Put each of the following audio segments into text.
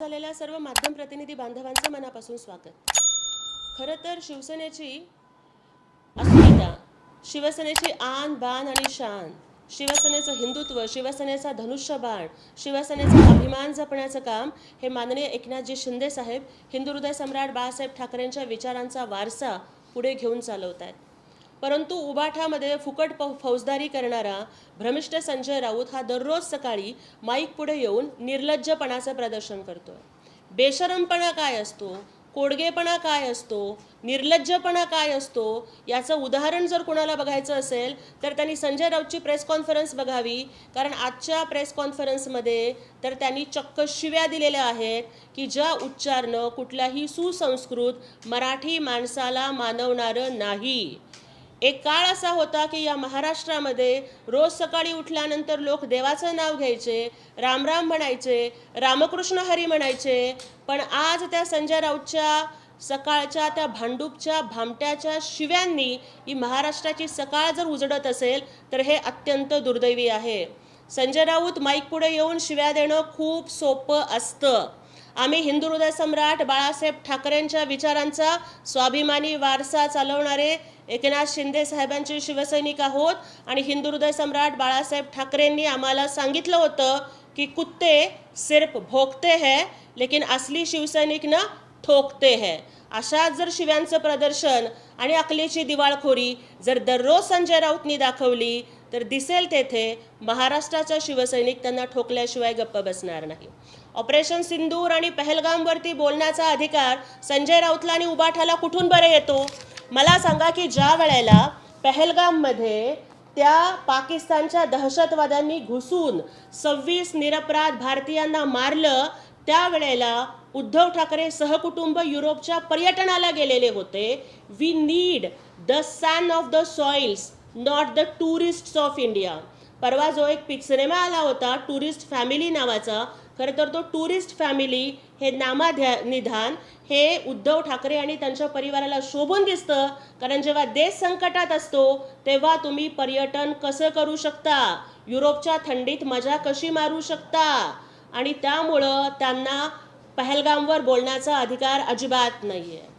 झालेल्या सर्व माध्यम प्रतिनिधी बांधवांचं मनापासून स्वागत. खरं तर शिवसेनेची अस्मिता शिवसेनेची आन बाण आणि शान शिवसेनेचं हिंदुत्व शिवसेनेचा धनुष्यबाण शिवसेनेचा अभिमान जपण्याचं काम हे माननीय एकनाथजी शिंदे साहेब हिंदू हृदय सम्राट बाळासाहेब ठाकरेंच्या विचारांचा वारसा पुढे घेऊन चालवत आहेत परंतु उबाठामध्ये फुकट प फौजदारी करणारा भ्रमिष्ट संजय राऊत हा दररोज सकाळी माईक पुढे येऊन निर्लज्जपणाचं प्रदर्शन करतो बेशरमपणा काय असतो? कोडगेपणा काय असतो? निर्लज्जपणा काय असतो? याचं उदाहरण जर कुणाला बघायचं असेल तर त्यांनी संजय राऊतची प्रेस कॉन्फरन्स बघावी कारण आजच्या प्रेस कॉन्फरन्समध्ये तर त्यांनी चक्क शिव्या दिलेल्या आहेत की ज्या उच्चारणं कुठल्याही सुसंस्कृत मराठी माणसाला मानवणारं नाही. एक काळ असा होता की या महाराष्ट्रामध्ये रोज सकाळी उठल्यानंतर लोक देवाचं नाव घ्यायचे रामराम म्हणायचे रामकृष्ण हरी म्हणायचे. पण आज त्या संजय राऊतच्या सकाळच्या त्या भांडूपच्या भामट्याच्या शिव्यांनी ही महाराष्ट्राची सकाळ जर उजडत असेल तर हे अत्यंत दुर्दैवी आहे. संजय राऊत माईक पुढे येऊन शिव्या देणं खूप सोपं असतं. आम्ही हिंदू हृदय सम्राट बाळासाहेब ठाकरेंच्या विचारांचा स्वाभिमानी वारसा चालवणारे एकनाथ शिंदे साहेबांचे शिवसैनिक आहोत आणि हिंदू हृदय सम्राट बाळासाहेब ठाकरेंनी आम्हाला सांगितलं होतं की कुत्ते सिर्फ भोगते हैं लेकिन असली शिवसैनिक ना ठोकते हैं. अशा जर शिव्यांचं प्रदर्शन आणि अकलेची दिवाळखोरी जर दररोज संजय राऊतनी दाखवली तर दिसेल तेथे महाराष्ट्राचा शिवसैनिक त्यांना ठोकल्याशिवाय गप्प बसणार नाही. ऑपरेशन सिंदूर आणि पहलगामवरती बोलण्याचा अधिकार संजय राऊतला आणि उबाठाला कुठून बरं येतो? मला सांगा की ज्या वेळेला पहलगाममध्ये त्या पाकिस्तानच्या दहशतवाद्यांनी घुसून सव्वीस निरपराध भारतीयांना मारलं त्यावेळेला उद्धव ठाकरे सहकुटुंब युरोपच्या पर्यटनाला गेलेले होते. We need the son of the soils not the tourists of India परवा जो एक पिक सिनेमा आला होता टुरिस्ट फॅमिली नावाचा खरं तर तो टुरिस्ट फॅमिली हे नामाध्या निधान हे उद्धव ठाकरे आणि त्यांच्या परिवाराला शोभून दिसतं. कारण जेव्हा देश संकटात असतो तेव्हा तुम्ही पर्यटन कसं करू शकता? युरोपच्या थंडीत मजा कशी मारू शकता? आणि त्यामुळं त्यांना पहलगामवर बोलण्याचा अधिकार अजिबात नाही आहे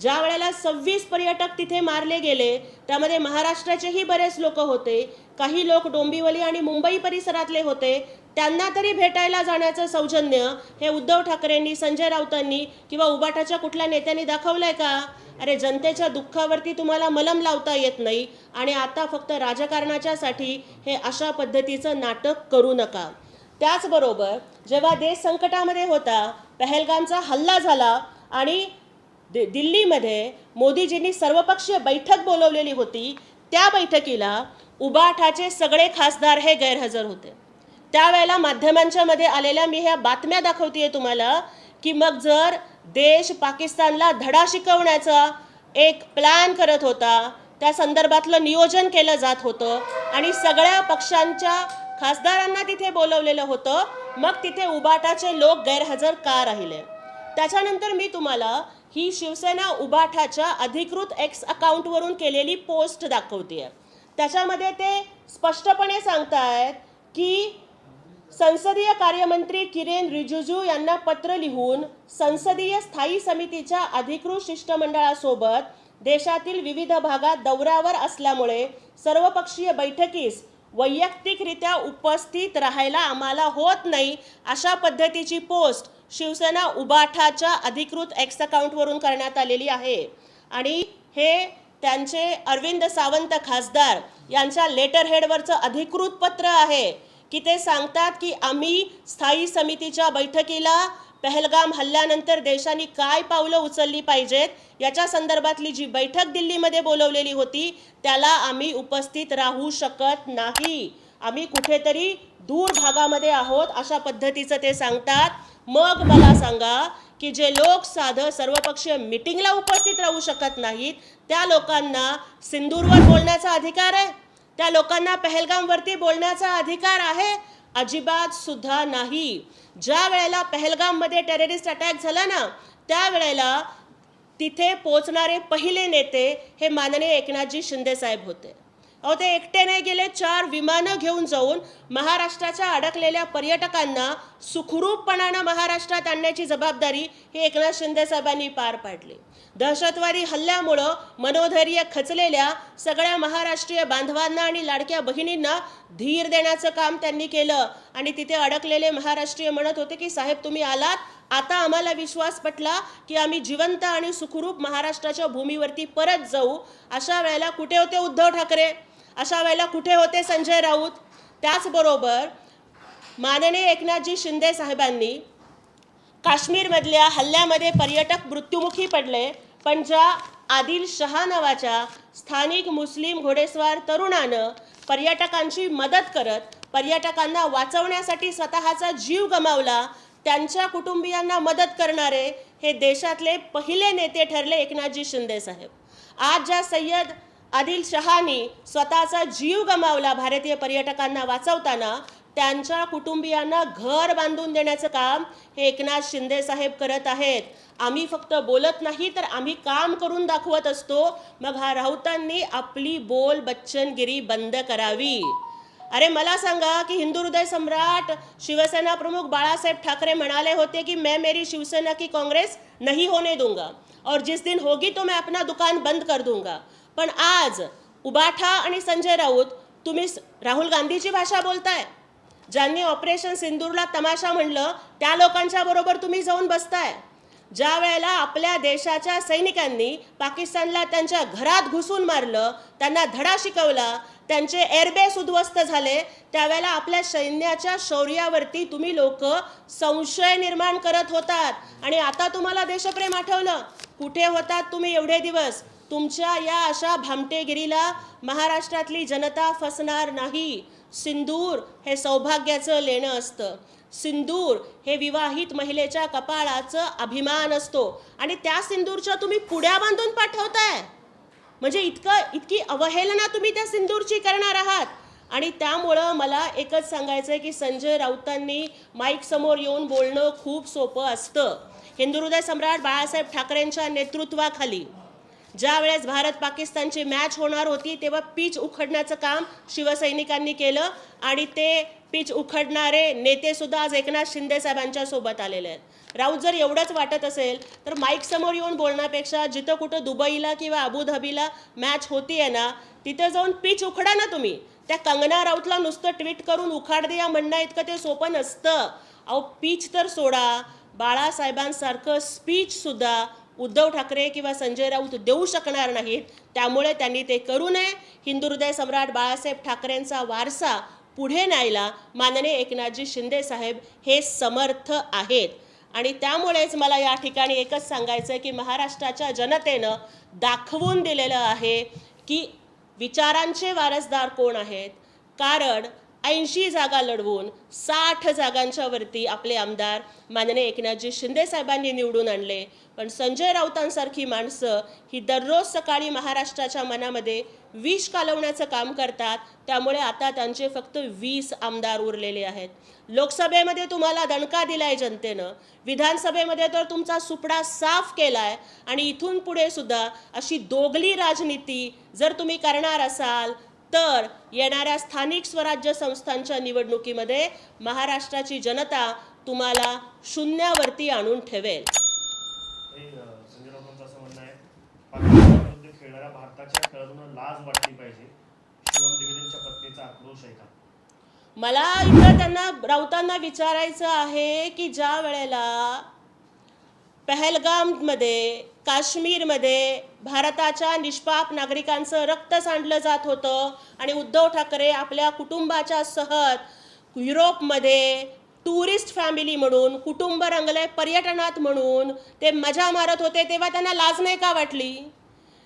ज्या वेळेला सव्वीस पर्यटक तिथे मारले गेले त्यामध्ये महाराष्ट्राचेही बरेच लोक होते. काही लोक डोंबिवली आणि मुंबई परिसरातले होते. त्यांना तरी भेटायला जाण्याचं सौजन्य हे उद्धव ठाकरेंनी संजय राऊतांनी किंवा उबाटाच्या कुठल्या नेत्यांनी दाखवलंय का? अरे जनतेच्या दुःखावरती तुम्हाला मलम लावता येत नाही आणि आता फक्त राजकारणाच्यासाठी हे अशा पद्धतीचं नाटक करू नका. त्याचबरोबर जेव्हा देश संकटामध्ये होता पहलगामचा हल्ला झाला आणि दि दिल्लीमध्ये मोदीजींनी सर्वपक्षीय बैठक बोलवलेली होती. त्या बैठकीला उबाठाचे सगळे खासदार हे गैरहजर होते. त्यावेळेला माध्यमांच्या मध्ये आलेल्या मी ह्या बातम्या दाखवतेय तुम्हाला की मग जर देश पाकिस्तानला धडा शिकवण्याचा एक प्लॅन करत होता त्या संदर्भातलं नियोजन केलं जात होतं आणि सगळ्या पक्षांच्या खासदारांना तिथे बोलवलेलं होतं मग तिथे उबाटाचे लोक गैरहजर का राहिले? त्याच्यानंतर मी तुम्हाला ही शिवसेना उबाठाच्या अधिकृत एक्स अकाउंटवरून केलेली पोस्ट दाखवते आहे त्याच्यामध्ये ते स्पष्टपणे सांगतायत की संसदीय कार्यमंत्री किरेन रिजिजू यांना पत्र लिहून संसदीय स्थायी समितीच्या अधिकृत शिष्टमंडळासोबत देशातील विविध भागात दौऱ्यावर असल्यामुळे सर्वपक्षीय बैठकीस वैयक्तिकरित्या उपस्थित राहायला आम्हाला होत नाही अशा पद्धतीची पोस्ट शिवसेना उबाठाच्या अधिकृत एक्स अकाउंटवरून करण्यात आलेली आहे. आणि हे त्यांचे अरविंद सावंत खासदार यांच्या लेटर हेडवरचं अधिकृत पत्र आहे की ते सांगतात की आम्ही स्थायी समितीच्या बैठकीला पहलगाम हल्ल्यानंतर देशाने काय पावलं उचलली पाहिजेत याच्या संदर्भातली जी बैठक दिल्लीमध्ये बोलवलेली होती त्याला आम्ही उपस्थित राहू शकत नाही. आम्ही कुठेतरी दूर भागामध्ये आहोत अशा पद्धतीचं ते सांगतात. मग मला सांगा की जे लोक साधं सर्वपक्षीय मिटिंगला उपस्थित राहू शकत नाहीत त्या लोकांना सिंदूरवर बोलण्याचा अधिकार आहे? त्या लोकांना पहलगामवरती बोलण्याचा अधिकार आहे? अजिबात सुद्धा नाही. ज्या वेळेला पहलगाममध्ये टेररिस्ट अटॅक झाला ना त्यावेळेला तिथे पोचणारे पहिले नेते हे माननीय एकनाथजी शिंदेसाहेब होते. अहो ते एकटे नाही गेले चार विमानं घेऊन जाऊन महाराष्ट्राच्या अडकलेल्या पर्यटकांना सुखरूपपणानं महाराष्ट्रात आणण्याची जबाबदारी ही एकनाथ शिंदे साहेबांनी पार पाडली. दहशतवादी हल्ल्यामुळं मनोधैर्य खचलेल्या सगळ्या महाराष्ट्रीय बांधवांना आणि लाडक्या बहिणींना धीर देण्याचं काम त्यांनी केलं. आणि तिथे अडकलेले महाराष्ट्रीय म्हणत होते की साहेब तुम्ही आलात? आता आम्हाला विश्वास पटला की आम्ही जिवंत आणि सुखरूप महाराष्ट्राच्या भूमीवरती परत जाऊ. अशा वेळेला कुठे होते उद्धव ठाकरे? अशा वेळेला कुठे होते संजय राऊत? त्याचबरोबर माननीय एकनाथजी शिंदे साहेबांनी काश्मीरमधल्या हल्ल्यामध्ये पर्यटक मृत्युमुखी पडले. पण ज्या आदिल शहा नावाच्या स्थानिक मुस्लिम घोडेस्वार तरुणानं पर्यटकांची मदत करत पर्यटकांना वाचवण्यासाठी स्वतःचा जीव गमावला त्यांच्या कुटुंबियांना मदत करणारे हे देशातले पहिले नेते ठरले एकनाथजी शिंदे साहेब. आज ज्या सय्यद आदिल शहानी स्वतःचा जीव गमावला भारतीय पर्यटकांना वाचवताना त्यांच्या कुटुंबियांना घर बांधून देण्याचं काम हे एकनाथ शिंदे साहेब करत आहेत. आम्ही फक्त बोलत नाही तर आम्ही काम करून दाखवत असतो. मग हा राऊतांनी आपली बोल बच्चनगिरी बंद करावी. अरे मला सांगा की हिंदू हृदय सम्राट शिवसेना प्रमुख बाळासाहेब ठाकरे म्हणाले होते की मैं मेरी शिवसेना की काँग्रेस नहीं होने दूंगा और जिस दिन होगी तो मैं अपना दुकान बंद कर दूंगा। पण आज उबाठा आणि संजय राऊत तुम्ही राहुल गांधीची भाषा बोलताय? ज्यांनी ऑपरेशन सिंदूरला तमाशा म्हणलं त्या लोकांच्या बरोबर तुम्ही जाऊन बसताय. ज्या वेळेला आपल्या देशाच्या सैनिकांनी पाकिस्तानला त्यांच्या घरात घुसून मारलं त्यांना धडा शिकवला त्यांचे एअरबेस उद्ध्वस्त झाले. त्यावेळेला आपल्या सैन्याच्या शौर्यावरती तुम्ही लोक संशय निर्माण करत होतात. आणि आता तुम्हाला देशप्रेम आठवलं. कुठे होतात तुम्ही एवढे दिवस? तुमच्या या अशा भामटेगिरीला महाराष्ट्रातली जनता फसणार नाही. सिंदूर हे सौभाग्याचं लेणं असतं. सिंदूर हे विवाहित महिलेच्या कपाळाचं अभिमान असतो. आणि त्या सिंदूरच्या तुम्ही पुड्या बांधून पाठवताय. म्हणजे इतकं इतकी अवहेलना तुम्ही त्या सिंदूरची करणार आहात. आणि त्यामुळं मला एकच सांगायचं आहे की संजय राऊतांनी माईक समोर येऊन बोलणं खूप सोपं असतं. हिंदू हृदय सम्राट बाळासाहेब ठाकरेंच्या नेतृत्वाखाली. ज्या वेळेस भारत पाकिस्तानची मॅच होणार होती तेव्हा पीच उखडण्याचं काम शिवसैनिकांनी केलं आणि ते पीच उखडणारे नेतेसुद्धा आज एकनाथ शिंदे साहेबांच्या सोबत आलेले आहेत. राऊत जर एवढंच वाटत असेल तर माईक समोर येऊन बोलण्यापेक्षा जिथं कुठं दुबईला किंवा अबुधाबीला मॅच होतीये ना तिथं जाऊन पीच उखडा ना तुम्ही. त्या कंगना राऊतला नुसतं ट्विट करून उखाड दे या म्हणणं इतकं ते सोपं नसतं. अहो पीच तर सोडा. बाळासाहेबांसारखं स्पीचसुद्धा उद्धव ठाकरे किंवा संजय राऊत देऊ शकणार नाहीत. त्यामुळे त्यांनी ते करू नये. हिंदू हृदय सम्राट बाळासाहेब ठाकरेंचा वारसा पुढे न्यायला माननीय एकनाथजी शिंदे साहेब हे समर्थ आहेत. आणि त्यामुळेच मला या ठिकाणी एकच सांगायचं आहे की महाराष्ट्राच्या जनतेनं दाखवून दिलेलं आहे की विचारांचे वारसदार कोण आहेत? कारण ऐंशी जागा लढवून साठ जागांच्या वरती आपले आमदार माननीय एकनाथजी शिंदेसाहेबांनी निवडून आणले. पण संजय राऊतांसारखी माणसं ही दररोज सकाळी महाराष्ट्राच्या मनामध्ये विष कालवण्याचं काम करतात. त्यामुळे आता त्यांचे फक्त वीस आमदार उरलेले आहेत. लोकसभेमध्ये तुम्हाला दणका दिलाय जनतेनं. विधानसभेमध्ये तर तुमचा सुपडा साफ केलाय. आणि इथून पुढे सुद्धा अशी दोगली राजनीती जर तुम्ही करणार असाल तर येणाऱ्या स्थानिक स्वराज्य संस्थांच्या निवडणुकीमध्ये महाराष्ट्राची जनता तुम्हाला शून्यावरती आणून ठेवेल. मला इथं त्यांना राऊतांना विचारायचं आहे की ज्या वेळेला पहलगाममध्ये काश्मीरमध्ये भारताच्या निष्पाप नागरिकांचं रक्त सांडलं जात होतं आणि उद्धव ठाकरे आपल्या कुटुंबाच्या सहत युरोपमध्ये टुरिस्ट फॅमिली म्हणून कुटुंब रंगले पर्यटनात म्हणून ते मजा मारत होते तेव्हा त्यांना लाज नाही का वाटली?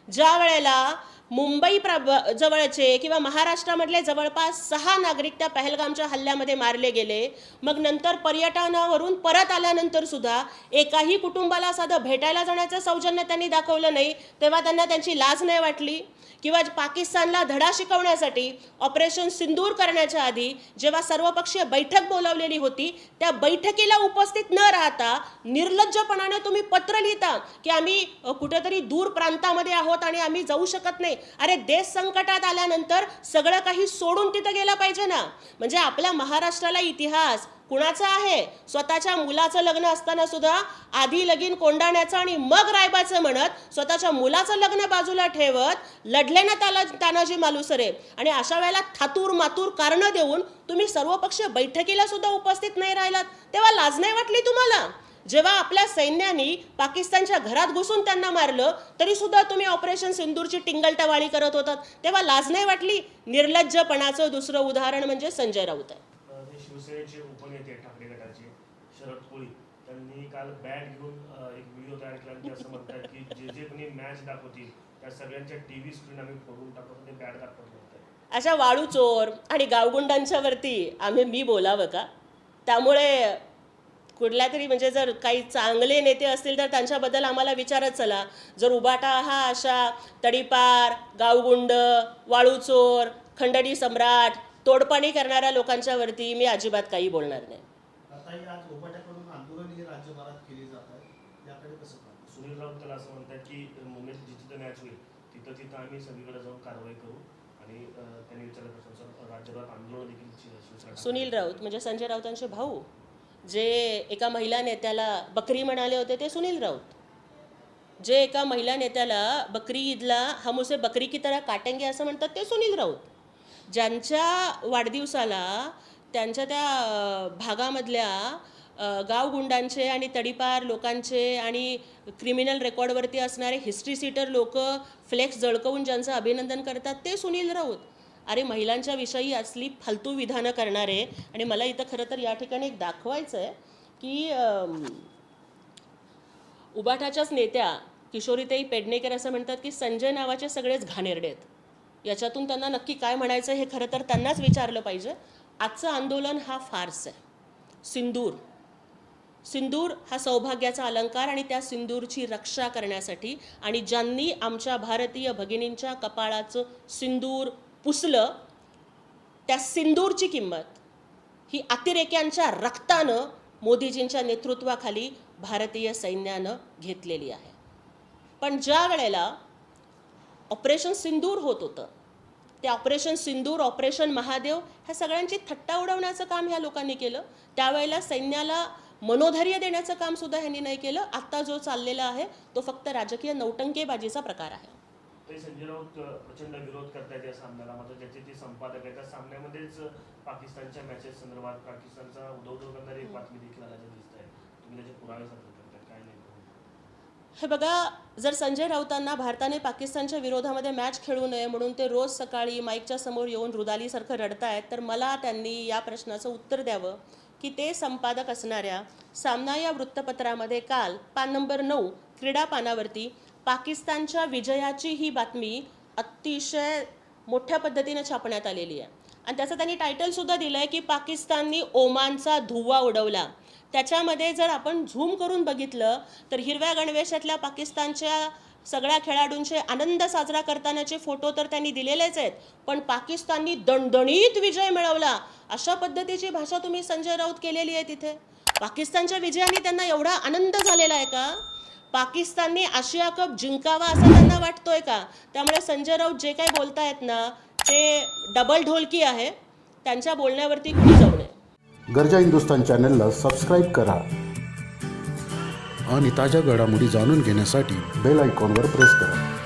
ज्या वेळेला मुंबई प्रब जवळचे किंवा महाराष्ट्रामधले जवळपास सहा नागरिक त्या पहलगामच्या हल्ल्यामध्ये मारले गेले. मग नंतर पर्यटनावरून परत आल्यानंतर सुद्धा एकाही कुटुंबाला साधं भेटायला जाण्याचं सौजन्य त्यांनी दाखवलं नाही तेव्हा त्यांना त्यांची लाज नाही वाटली. किंवा पाकिस्तानला धडा शिकवण्यासाठी ऑपरेशन सिंदूर करण्याच्या आधी जेव्हा सर्वपक्षीय बैठक बोलावलेली होती त्या बैठकीला उपस्थित न राहता निर्लज्जपणाने तुम्ही पत्र लिहिता की आम्ही कुठेतरी दूर प्रांतामध्ये आहोत आणि आम्ही जाऊ शकत नाही. नाही. अरे देश संकटात आल्यानंतर सगळं काही सोडून तिथं गेलं पाहिजे ना. म्हणजे आपल्या महाराष्ट्राला इतिहास कुणाचा आहे? स्वतःच्या मुलाचं लग्न असताना सुद्धा आधी लगीन कोंडाण्याचं आणि मग रायबाचं म्हणत स्वतःच्या मुलाचं लग्न बाजूला ठेवत लढले ना त्याला तानाजी मालुसरे. आणि अशा वेळेला थातूर मातूर कारणं देऊन तुम्ही सर्वपक्षीय बैठकीला सुद्धा उपस्थित नाही राहिलात. तेव्हा लाज नाही वाटली तुम्हाला? जेव्हा आपल्या सैन्याने पाकिस्तानच्या घरात घुसून त्यांना मारलं तरी सुद्धा तुम्ही ऑपरेशन सिंदूरची टिंगलटवाळी करत होतात. तेव्हा लाज नाही वाटली? निर्लज्जपणाचं दुसरं उदाहरण म्हणजे संजय राऊत आहे. शिवसेनेचे उपनेते ठाकरे गटाचे. शरद कोळी. त्यांनी काल बॅट घेऊन एक व्हिडिओ तयार केला ते असं म्हणतात की जे जे कोणी मॅच दाखवतील त्या सगळ्यांच्या टीव्ही स्क्रीन आम्ही फोडून टाकतो ते बॅट दाखवत अशा वाळू चोर आणि गावगुंडांच्या वरती आम्ही मी बोलावं का? त्यामुळे कुठल्या तरी म्हणजे जर काही चांगले नेते असतील तर त्यांच्याबद्दल आम्हाला विचारत चला. जर उबाटा हा अशा तडीपार गावगुंड वाळू चोर खंडणी सम्राट तोडपाणी करणाऱ्या लोकांच्या वरती मी अजिबात काही बोलणार नाही. आताही आज उपाट्याकडून आंदोलन हे राज्यभरात केले जात आहे. याकडे कसं पाहतो? सुनील राऊत त्याला असं म्हणतात की मुंबईत जिथं मॅच होईल तिथं तिथं आम्ही सगळीकडे जाऊन कारवाई करू आणि त्यांनी राज्यभरात आंदोलन देखील सुनील राऊत म्हणजे संजय राऊतांचे भाऊ? जे एका महिला नेत्याला बकरी म्हणाले होते ते सुनील राऊत. जे एका महिला नेत्याला बकरी ईदला हम उसे बकरी की तरह काटेंगे असं म्हणतात ते सुनील राऊत. ज्यांच्या वाढदिवसाला त्यांच्या त्या भागामधल्या गावगुंडांचे आणि तडीपार लोकांचे आणि क्रिमिनल रेकॉर्डवरती असणारे हिस्ट्री सीटर लोक फ्लेक्स जळकवून ज्यांचं अभिनंदन करतात ते सुनील राऊत. अरे महिलांच्या विषयी असली फालतू विधानं करणारे आणि मला इथं खरं तर या ठिकाणी एक दाखवायचं आहे की उबाठाच्याच नेत्या किशोरीताई पेडणेकर असं म्हणतात की संजय नावाचे सगळेच घाणेरडे आहेत. याच्यातून त्यांना नक्की काय म्हणायचं हे खरं तर त्यांनाच विचारलं पाहिजे. आजचं आंदोलन हा फार्स आहे. सिंदूर. सिंदूर हा सौभाग्याचा अलंकार आणि त्या सिंदूरची रक्षा करण्यासाठी आणि ज्यांनी आमच्या भारतीय भगिनींच्या कपाळाचं सिंदूर पुसलं त्या सिंदूरची किंमत ही अतिरेक्यांच्या रक्तानं मोदीजींच्या नेतृत्वाखाली भारतीय सैन्यानं घेतलेली आहे. पण ज्या वेळेला ऑपरेशन सिंदूर होत होतं ते ऑपरेशन सिंदूर ऑपरेशन महादेव ह्या सगळ्यांची थट्टा उडवण्याचं काम ह्या लोकांनी केलं. त्यावेळेला सैन्याला मनोधैर्य देण्याचं कामसुद्धा ह्यांनी नाही केलं. आत्ता जो चाललेला आहे तो फक्त राजकीय नौटंकेबाजीचा प्रकार आहे. ते संजय राऊत प्रचंड विरोध करतायत या सामन्याला. मात्र ज्याचे ते संपादक आहे त्या सामन्यामध्येच पाकिस्तानच्या मॅचेस संदर्भात पाकिस्तानचा उद्धव करणारी एक बातमी देखील आल्याचं दिसत आहे तुम्ही त्याचे पुरावे सादर करताय काय नाही. हे बघा जर संजय राऊतांना भारताने पाकिस्तानच्या विरोधामध्ये मॅच खेळू नये म्हणून ते रोज सकाळी माईकच्या समोर येऊन रुदालीसारखं रडतायत तर मला त्यांनी या प्रश्नाचं उत्तर द्यावं की ते संपादक असणाऱ्या सामना या वृत्तपत्रामध्ये काल पान नंबर नऊ क्रीडा पानावरती पाकिस्तानच्या विजयाची ही बातमी अतिशय मोठ्या पद्धतीने छापण्यात आलेली आहे. आणि त्याचं त्यांनी टायटलसुद्धा दिलं आहे की पाकिस्ताननी ओमानचा धुव्वा उडवला. त्याच्यामध्ये जर आपण झूम करून बघितलं तर हिरव्या गणवेशातल्या पाकिस्तानच्या सगळ्या खेळाडूंचे आनंद साजरा करतानाचे फोटो तर त्यांनी दिलेलेच आहेत. पण पाकिस्ताननी दणदणीत विजय मिळवला. अशा पद्धतीची भाषा तुम्ही संजय राऊत केलेली आहे तिथे. पाकिस्तानच्या विजयाने त्यांना एवढा आनंद झालेला आहे का? पाकिस्तानने आशिया कप जिंकावा असं त्यांना वाटतोय का? त्यामुळे संजय राऊत जे काही बोलतायत ना ते डबल ढोलकी आहे. त्यांच्या बोलण्यावरती कुणी जाऊ नये. गरजा हिंदुस्तान चॅनलला सबस्क्राईब करा. आणि ताज्या घडामोडी जाणून घेण्यासाठी बेल आयकॉनवर प्रेस करा.